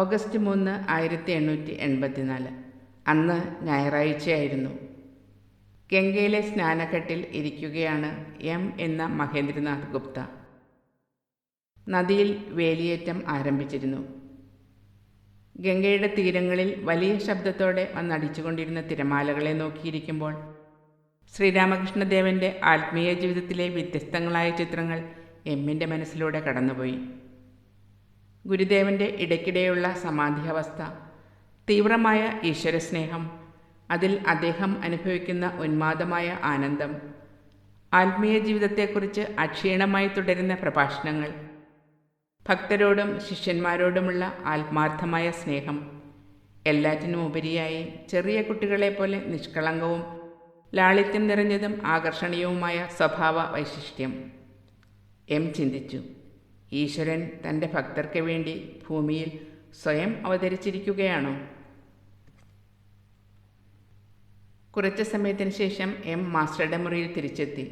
August മൂന്ന് ആയിരത്തി എണ്ണൂറ്റി എൺപത്തിനാല്. അന്ന് ഞായറാഴ്ചയായിരുന്നു. ഗംഗയിലെ സ്നാനഘട്ടിൽ ഇരിക്കുകയാണ് എം എന്ന മഹേന്ദ്രനാഥ് ഗുപ്ത. നദിയിൽ വേലിയേറ്റം ആരംഭിച്ചിരുന്നു. ഗംഗയുടെ തീരങ്ങളിൽ വലിയ ശബ്ദത്തോടെ വന്നടിച്ചുകൊണ്ടിരുന്ന തിരമാലകളെ നോക്കിയിരിക്കുമ്പോൾ ശ്രീരാമകൃഷ്ണദേവന്റെ ആത്മീയ ജീവിതത്തിലെ വ്യത്യസ്തങ്ങളായ ചിത്രങ്ങൾ എമ്മിന്റെ മനസ്സിലൂടെ കടന്നുപോയി. ഗുരുദേവന്റെ ഇടയ്ക്കിടെയുള്ള സമാധിയാവസ്ഥ തീവ്രമായ ഈശ്വരസ്നേഹം അതിൽ അദ്ദേഹം അനുഭവിക്കുന്ന ഉന്മാദമായ ആനന്ദം ആത്മീയ ജീവിതത്തെക്കുറിച്ച് അക്ഷീണമായി തുടരുന്ന പ്രഭാഷണങ്ങൾ ഭക്തരോടും ശിഷ്യന്മാരോടുമുള്ള ആത്മാർത്ഥമായ സ്നേഹം എല്ലാറ്റിനുമുപരിയായി ചെറിയ കുട്ടികളെപ്പോലെ നിഷ്കളങ്കവും ലാളിത്യം നിറഞ്ഞതും ആകർഷണീയവുമായ സ്വഭാവ വൈശിഷ്ട്യം. എം ചിന്തിച്ചു. ഈശ്വരൻ തന്റെ ഭക്തർക്ക് വേണ്ടി ഭൂമിയിൽ സ്വയം അവതരിച്ചിരിക്കുകയാണോ? കുറച്ച് സമയത്തിന് ശേഷം എം മാസ്റ്ററുടെ മുറിയിൽ തിരിച്ചെത്തി.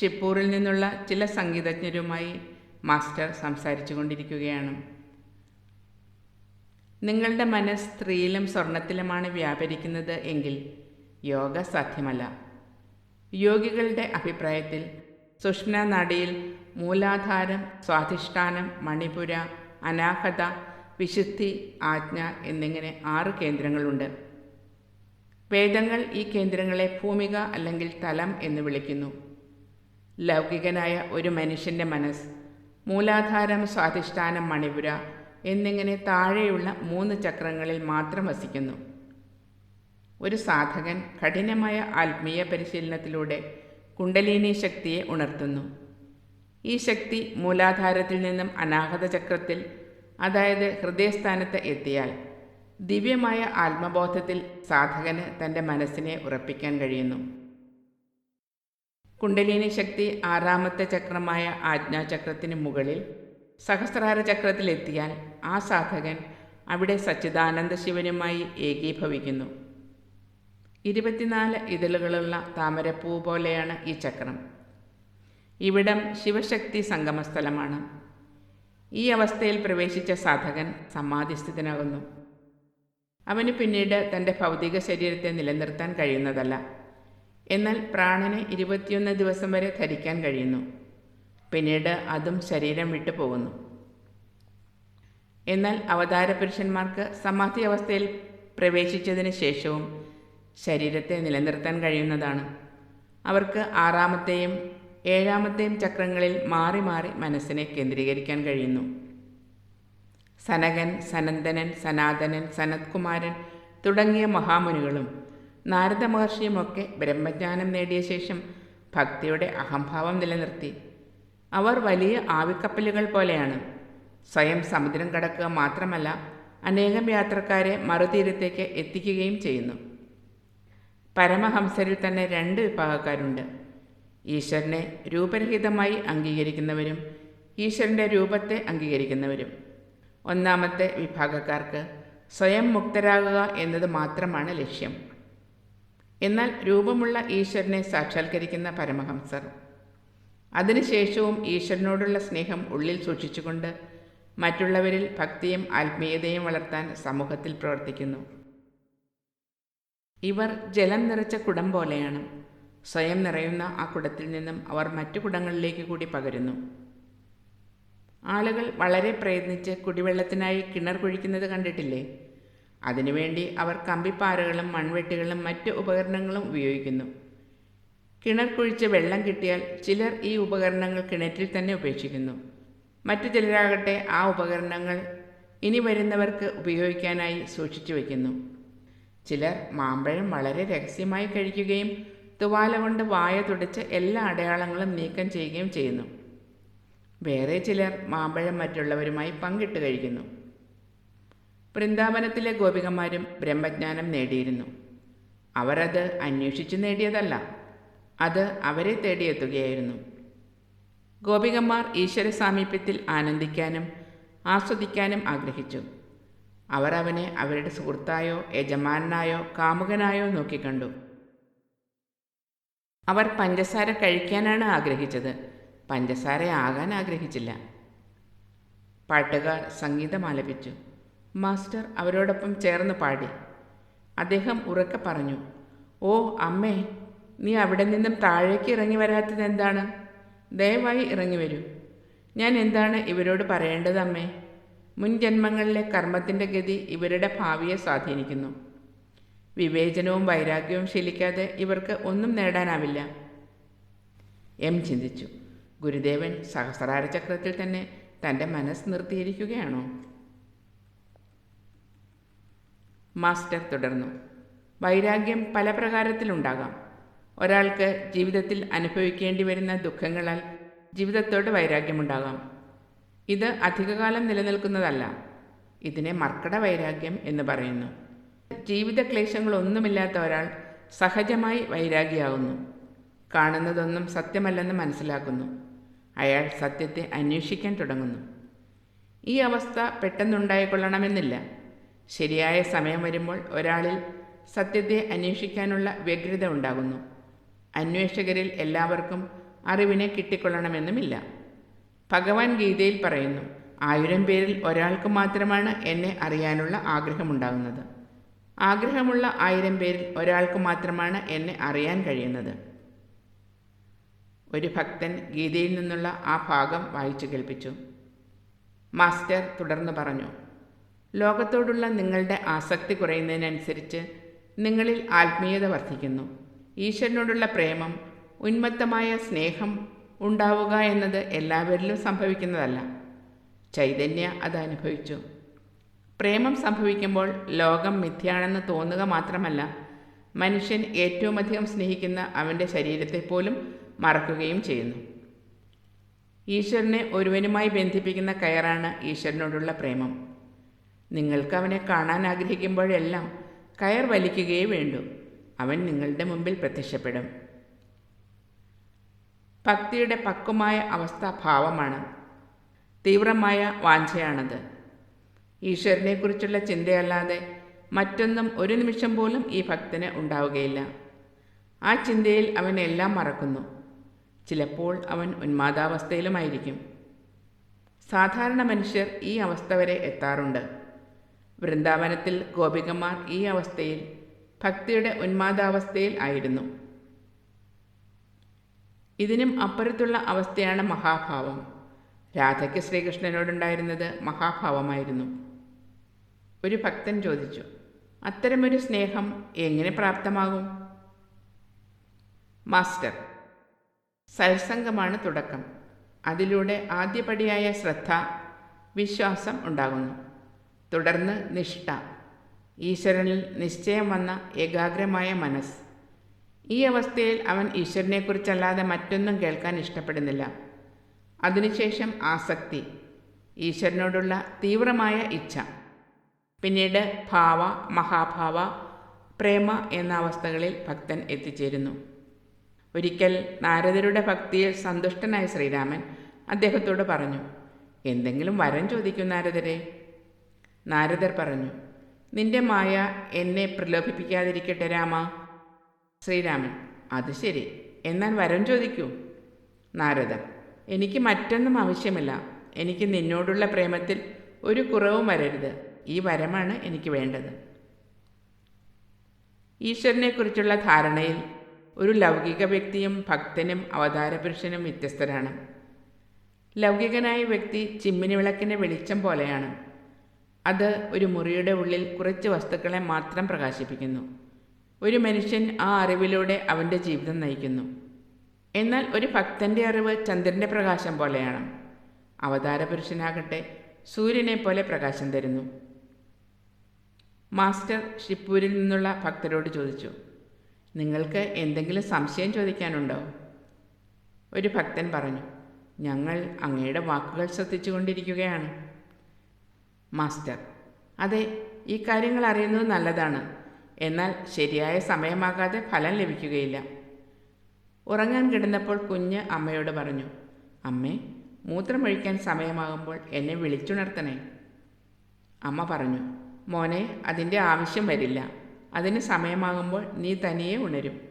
ഷിപ്പൂറിൽ നിന്നുള്ള ചില സംഗീതജ്ഞരുമായി മാസ്റ്റർ സംസാരിച്ചു കൊണ്ടിരിക്കുകയാണ് നിങ്ങളുടെ മനസ്സ് സ്ത്രീയിലും സ്വർണത്തിലുമാണ് വ്യാപരിക്കുന്നത് എങ്കിൽ യോഗ സാധ്യമല്ല. യോഗികളുടെ അഭിപ്രായത്തിൽ സുഷ്മ നാഡിയിൽ മൂലാധാരം സ്വാധിഷ്ഠാനം മണിപുര അനാഹത വിശുദ്ധി ആജ്ഞ എന്നിങ്ങനെ ആറ് കേന്ദ്രങ്ങളുണ്ട്. വേദങ്ങൾ ഈ കേന്ദ്രങ്ങളെ ഭൂമിക അല്ലെങ്കിൽ തലം എന്ന് വിളിക്കുന്നു. ലൗകികനായ ഒരു മനുഷ്യന്റെ മനസ്സ് മൂലാധാരം സ്വാധിഷ്ഠാനം മണിപുര എന്നിങ്ങനെ താഴെയുള്ള മൂന്ന് ചക്രങ്ങളിൽ മാത്രം വസിക്കുന്നു. ഒരു സാധകൻ കഠിനമായ ആത്മീയ പരിശീലനത്തിലൂടെ കുണ്ടലിനി ശക്തിയെ ഉണർത്തുന്നു. ഈ ശക്തി മൂലാധാരത്തിൽ നിന്നും അനാഹത ചക്രത്തിൽ അതായത് ഹൃദയസ്ഥാനത്ത് എത്തിയാൽ ദിവ്യമായ ആത്മബോധത്തിൽ സാധകന് തന്റെ മനസ്സിനെ ഉറപ്പിക്കാൻ കഴിയുന്നു. കുണ്ടലിനി ശക്തി ആറാമത്തെ ചക്രമായ ആജ്ഞാചക്രത്തിന് മുകളിൽ സഹസ്രാര ചക്രത്തിലെത്തിയാൽ ആ സാധകൻ അവിടെ സച്ചിദാനന്ദ ശിവനുമായി ഏകീഭവിക്കുന്നു. ഇരുപത്തിനാല് ഇതളുകളുള്ള താമരപ്പൂ പോലെയാണ് ഈ ചക്രം. ഇവിടം ശിവശക്തി സംഗമസ്ഥലമാണ്. ഈ അവസ്ഥയിൽ പ്രവേശിച്ച സാധകൻ സമാധിസ്ഥിതനാകുന്നു. അവന് പിന്നീട് തന്റെ ഭൗതിക ശരീരത്തെ നിലനിർത്താൻ കഴിയുന്നതല്ല. എന്നാൽ പ്രാണന് ഇരുപത്തിയൊന്ന് ദിവസം വരെ ധരിക്കാൻ കഴിയുന്നു. പിന്നീട് അതും ശരീരം വിട്ടു പോകുന്നു. എന്നാൽ അവതാര പുരുഷന്മാർക്ക് സമാധി അവസ്ഥയിൽ പ്രവേശിച്ചതിന് ശേഷവും ശരീരത്തെ നിലനിർത്താൻ കഴിയുന്നതാണ്. അവർക്ക് ആറാമത്തെയും ഏഴാമത്തെയും ചക്രങ്ങളിൽ മാറി മാറി മനസ്സിനെ കേന്ദ്രീകരിക്കാൻ കഴിയുന്നു. സനകൻ സനന്ദനൻ സനാതനൻ സനത്കുമാരൻ തുടങ്ങിയ മഹാമുനികളും നാരദ മഹർഷിയുമൊക്കെ ബ്രഹ്മജ്ഞാനം നേടിയ ശേഷം ഭക്തിയുടെ അഹംഭാവം നിലനിർത്തി. അവർ വലിയ ആവിക്കപ്പലുകൾ പോലെയാണ്. സ്വയം സമുദ്രം കടക്കുക മാത്രമല്ല അനേകം യാത്രക്കാരെ മറുതീരത്തേക്ക് എത്തിക്കുകയും ചെയ്യുന്നു. പരമഹംസരിൽ തന്നെ രണ്ട് വിഭാഗക്കാരുണ്ട്. ഈശ്വരനെ രൂപരഹിതമായി അംഗീകരിക്കുന്നവരും ഈശ്വരന്റെ രൂപത്തെ അംഗീകരിക്കുന്നവരും. ഒന്നാമത്തെ വിഭാഗക്കാർക്ക് സ്വയം മുക്തരാകുക എന്നത് മാത്രമാണ് ലക്ഷ്യം. എന്നാൽ രൂപമുള്ള ഈശ്വരനെ സാക്ഷാത്കരിക്കുന്ന പരമഹംസർ. അതിനുശേഷവും ഈശ്വരനോടുള്ള സ്നേഹം ഉള്ളിൽ സൂക്ഷിച്ചുകൊണ്ട് മറ്റുള്ളവരിൽ ഭക്തിയും ആത്മീയതയും വളർത്താൻ സമൂഹത്തിൽ പ്രവർത്തിക്കുന്നു. ഇവർ ജലം നിറച്ച കുടം പോലെയാണ്. സ്വയം നിറയുന്ന ആ കുടത്തിൽ നിന്നും അവർ മറ്റു കുടങ്ങളിലേക്ക് കൂടി പകരുന്നു. ആളുകൾ വളരെ പ്രയത്നിച്ച് കുടിവെള്ളത്തിനായി കിണർ കുഴിക്കുന്നത് കണ്ടിട്ടില്ലേ? അതിനുവേണ്ടി അവർ കമ്പിപ്പാറകളും മൺവെട്ടികളും മറ്റ് ഉപകരണങ്ങളും ഉപയോഗിക്കുന്നു. കിണർ കുഴിച്ച് വെള്ളം കിട്ടിയാൽ ചിലർ ഈ ഉപകരണങ്ങൾ കിണറ്റിൽ തന്നെ ഉപേക്ഷിക്കുന്നു. മറ്റു ചിലരാകട്ടെ ആ ഉപകരണങ്ങൾ ഇനി വരുന്നവർക്ക് ഉപയോഗിക്കാനായി സൂക്ഷിച്ചു വയ്ക്കുന്നു. ചിലർ മാമ്പഴം വളരെ രഹസ്യമായി കഴിക്കുകയും തുവാല കൊണ്ട് വായ തുടച്ച് എല്ലാ അടയാളങ്ങളും നീക്കം ചെയ്യുകയും ചെയ്യുന്നു. വേറെ ചിലർ മാമ്പഴം മറ്റുള്ളവരുമായി പങ്കിട്ട് കഴിക്കുന്നു. വൃന്ദാവനത്തിലെ ഗോപികമാരും ബ്രഹ്മജ്ഞാനം നേടിയിരുന്നു. അവരത് അന്വേഷിച്ചു നേടിയതല്ല അത് അവരെ തേടിയെത്തുകയായിരുന്നു. ഗോപികന്മാർ ഈശ്വര സാമീപ്യത്തിൽ ആനന്ദിക്കാനും ആസ്വദിക്കാനും ആഗ്രഹിച്ചു. അവർ അവനെ അവരുടെ സുഹൃത്തായോ യജമാനായോ കാമുകനായോ നോക്കിക്കണ്ടു. അവർ പഞ്ചസാര കഴിക്കാനാണ് ആഗ്രഹിച്ചത്. പഞ്ചസാര ആകാൻ ആഗ്രഹിച്ചില്ല. പാട്ടുകാർ സംഗീതം ആലപിച്ചു. മാസ്റ്റർ അവരോടൊപ്പം ചേർന്ന് പാടി. അദ്ദേഹം ഉറക്കെ പറഞ്ഞു ഓ അമ്മേ നീ അവിടെ നിന്നും താഴേക്ക് ഇറങ്ങി വരാത്തത് എന്താണ്? ദയവായി ഇറങ്ങി വരൂ. ഞാൻ എന്താണ് ഇവരോട് പറയേണ്ടത് അമ്മേ? മുൻ ജന്മങ്ങളിലെ കർമ്മത്തിന്റെ ഗതി ഇവരുടെ ഭാവിയെ സ്വാധീനിക്കുന്നു. വിവേചനവും വൈരാഗ്യവും ശീലിക്കാതെ ഇവർക്ക് ഒന്നും നേടാനാവില്ല. എം ചിന്തിച്ചു. ഗുരുദേവൻ സഹസ്രാര ചക്രത്തിൽ തന്നെ തന്റെ മനസ്സ് നിർത്തിയിരിക്കുകയാണോ? മാസ്റ്റർ തുടർന്നു. വൈരാഗ്യം പല പ്രകാരത്തിലുണ്ടാകാം. ഒരാൾക്ക് ജീവിതത്തിൽ അനുഭവിക്കേണ്ടി വരുന്ന ദുഃഖങ്ങളാൽ ജീവിതത്തോട് വൈരാഗ്യമുണ്ടാകാം. ഇത് അധികകാലം നിലനിൽക്കുന്നതല്ല. ഇതിനെ മർക്കട വൈരാഗ്യം എന്ന് പറയുന്നു. ജീവിത ക്ലേശങ്ങളൊന്നുമില്ലാത്ത ഒരാൾ സഹജമായി വൈരാഗിയാകുന്നു. കാണുന്നതൊന്നും സത്യമല്ലെന്ന് മനസ്സിലാക്കുന്നു. അയാൾ സത്യത്തെ അന്വേഷിക്കാൻ തുടങ്ങുന്നു. ഈ അവസ്ഥ പെട്ടെന്നുണ്ടായിക്കൊള്ളണമെന്നില്ല. ശരിയായ സമയം വരുമ്പോൾ ഒരാളിൽ സത്യത്തെ അന്വേഷിക്കാനുള്ള വ്യഗ്രത ഉണ്ടാകുന്നു. അന്വേഷകരിൽ എല്ലാവർക്കും അറിവിനെ കിട്ടിക്കൊള്ളണമെന്നുമില്ല. ഭഗവാൻ ഗീതയിൽ പറയുന്നു ആയിരം പേരിൽ ഒരാൾക്ക് മാത്രമാണ് എന്നെ അറിയാനുള്ള ആഗ്രഹമുണ്ടാകുന്നത്. ആഗ്രഹമുള്ള ആയിരം പേരിൽ ഒരാൾക്ക് മാത്രമാണ് എന്നെ അറിയാൻ കഴിയുന്നത്. ഒരു ഭക്തൻ ഗീതയിൽ നിന്നുള്ള ആ ഭാഗം വായിച്ചു കേൾപ്പിച്ചു. മാസ്റ്റർ തുടർന്ന് പറഞ്ഞു ലോകത്തോടുള്ള നിങ്ങളുടെ ആസക്തി കുറയുന്നതിനനുസരിച്ച് നിങ്ങളിൽ ആത്മീയത വർദ്ധിക്കുന്നു. ഈശ്വരനോടുള്ള പ്രേമം ഉന്മത്തമായ സ്നേഹം ഉണ്ടാവുക എന്നത് എല്ലാവരിലും സംഭവിക്കുന്നതല്ല. ചൈതന്യ അത് അനുഭവിച്ചു. പ്രേമം സംഭവിക്കുമ്പോൾ ലോകം മിഥ്യാണെന്ന് തോന്നുക മാത്രമല്ല മനുഷ്യൻ ഏറ്റവുമധികം സ്നേഹിക്കുന്ന അവന്റെ ശരീരത്തെ പോലും മറക്കുകയും ചെയ്യുന്നു. ഈശ്വരനെ ഒരുവനുമായി ബന്ധിപ്പിക്കുന്ന കയറാണ് ഈശ്വരനോടുള്ള പ്രേമം. നിങ്ങൾക്ക് അവനെ കാണാൻ ആഗ്രഹിക്കുമ്പോഴെല്ലാം കയർ വലിക്കുകയേ വേണ്ടൂ. അവൻ നിങ്ങളുടെ മുമ്പിൽ പ്രത്യക്ഷപ്പെടും. ഭക്തിയുടെ പക്വമായ അവസ്ഥ ഭാവമാണ് തീവ്രമായ വാഞ്ചയാണത്. ഈശ്വരനെക്കുറിച്ചുള്ള ചിന്തയല്ലാതെ മറ്റൊന്നും ഒരു നിമിഷം പോലും ഈ ഭക്തന് ഉണ്ടാവുകയില്ല. ആ ചിന്തയിൽ അവൻ എല്ലാം മറക്കുന്നു. ചിലപ്പോൾ അവൻ ഉന്മാദാവസ്ഥയിലുമായിരിക്കും. സാധാരണ മനുഷ്യർ ഈ അവസ്ഥ വരെ എത്താറുണ്ട്. വൃന്ദാവനത്തിൽ ഗോപികമാർ ഈ അവസ്ഥയിൽ ഭക്തിയുടെ ഉന്മാദാവസ്ഥയിൽ ആയിരുന്നു. ഇതിനും അപ്പുറത്തുള്ള അവസ്ഥയാണ് മഹാഭാവം. രാധയ്ക്ക് ശ്രീകൃഷ്ണനോടുണ്ടായിരുന്നത് മഹാഭാവമായിരുന്നു. ഒരു ഭക്തൻ ചോദിച്ചു അത്തരമൊരു സ്നേഹം എങ്ങനെ പ്രാപ്തമാകും? മാസ്റ്റർ സത്സംഗമാണ് തുടക്കം. അതിലൂടെ ആദ്യപടിയായ ശ്രദ്ധ വിശ്വാസം ഉണ്ടാകുന്നു. തുടർന്ന് നിഷ്ഠ. ഈശ്വരനിൽ നിശ്ചയം വന്ന ഏകാഗ്രമായ മനസ്സ്. ഈ അവസ്ഥയിൽ അവൻ ഈശ്വരനെക്കുറിച്ചല്ലാതെ മറ്റൊന്നും കേൾക്കാൻ ഇഷ്ടപ്പെടുന്നില്ല. അതിനുശേഷം ആസക്തി ഈശ്വരനോടുള്ള തീവ്രമായ ഇച്ഛ. പിന്നീട് ഭാവ മഹാഭാവ പ്രേമ എന്ന അവസ്ഥകളിൽ ഭക്തൻ എത്തിച്ചേരുന്നു. ഒരിക്കൽ നാരദരുടെ ഭക്തിയിൽ സന്തുഷ്ടനായ ശ്രീരാമൻ അദ്ദേഹത്തോട് പറഞ്ഞു എന്തെങ്കിലും വരം ചോദിക്കും നാരദരെ. നാരദർ പറഞ്ഞു നിന്റെ മായ എന്നെ പ്രലോഭിപ്പിക്കാതിരിക്കട്ടെ രാമ. ശ്രീരാമൻ അത് ശരി എന്നാൽ വരം ചോദിക്കൂ. നാരദ എനിക്ക് മറ്റൊന്നും ആവശ്യമില്ല. എനിക്ക് നിന്നോടുള്ള പ്രേമത്തിൽ ഒരു കുറവും വരരുത്. ഈ വരമാണ് എനിക്ക് വേണ്ടത്. ഈശ്വരനെക്കുറിച്ചുള്ള ധാരണയിൽ ഒരു ലൗകിക വ്യക്തിയും ഭക്തനും അവതാരപുരുഷനും വ്യത്യസ്തരാണ്. ലൗകികനായ വ്യക്തി ചിമ്മിനി വിളക്കിന്റെ വെളിച്ചം പോലെയാണ്. അത് ഒരു മുറിയുടെ ഉള്ളിൽ കുറച്ച് വസ്തുക്കളെ മാത്രം പ്രകാശിപ്പിക്കുന്നു. ഒരു മനുഷ്യൻ ആ അറിവിലൂടെ അവന്റെ ജീവിതം നയിക്കുന്നു. എന്നാൽ ഒരു ഭക്തന്റെ അറിവ് ചന്ദ്രന്റെ പ്രകാശം പോലെയാണ്. അവതാരപുരുഷനാകട്ടെ സൂര്യനെ പോലെ പ്രകാശം തരുന്നു. മാസ്റ്റർ ഷിപ്പൂരിൽ നിന്നുള്ള ഭക്തരോട് ചോദിച്ചു നിങ്ങൾക്ക് എന്തെങ്കിലും സംശയം ചോദിക്കാനുണ്ടോ? ഒരു ഭക്തൻ പറഞ്ഞു ഞങ്ങൾ അങ്ങയുടെ വാക്കുകൾ ശ്രദ്ധിച്ചുകൊണ്ടിരിക്കുകയാണ്. മാസ്റ്റർ അതെ ഈ കാര്യങ്ങൾ അറിയുന്നത് നല്ലതാണ്. എന്നാൽ ശരിയായ സമയമാകാതെ ഫലം ലഭിക്കുകയില്ല. ഉറങ്ങാൻ കിടന്നപ്പോൾ കുഞ്ഞ് അമ്മയോട് പറഞ്ഞു അമ്മേ മൂത്രമൊഴിക്കാൻ സമയമാകുമ്പോൾ എന്നെ വിളിച്ചുണർത്തണേ. അമ്മ പറഞ്ഞു മോനെ അതിന്റെ ആവശ്യം വരില്ല. അതിന് സമയമാകുമ്പോൾ നീ തനിയെ ഉണരും.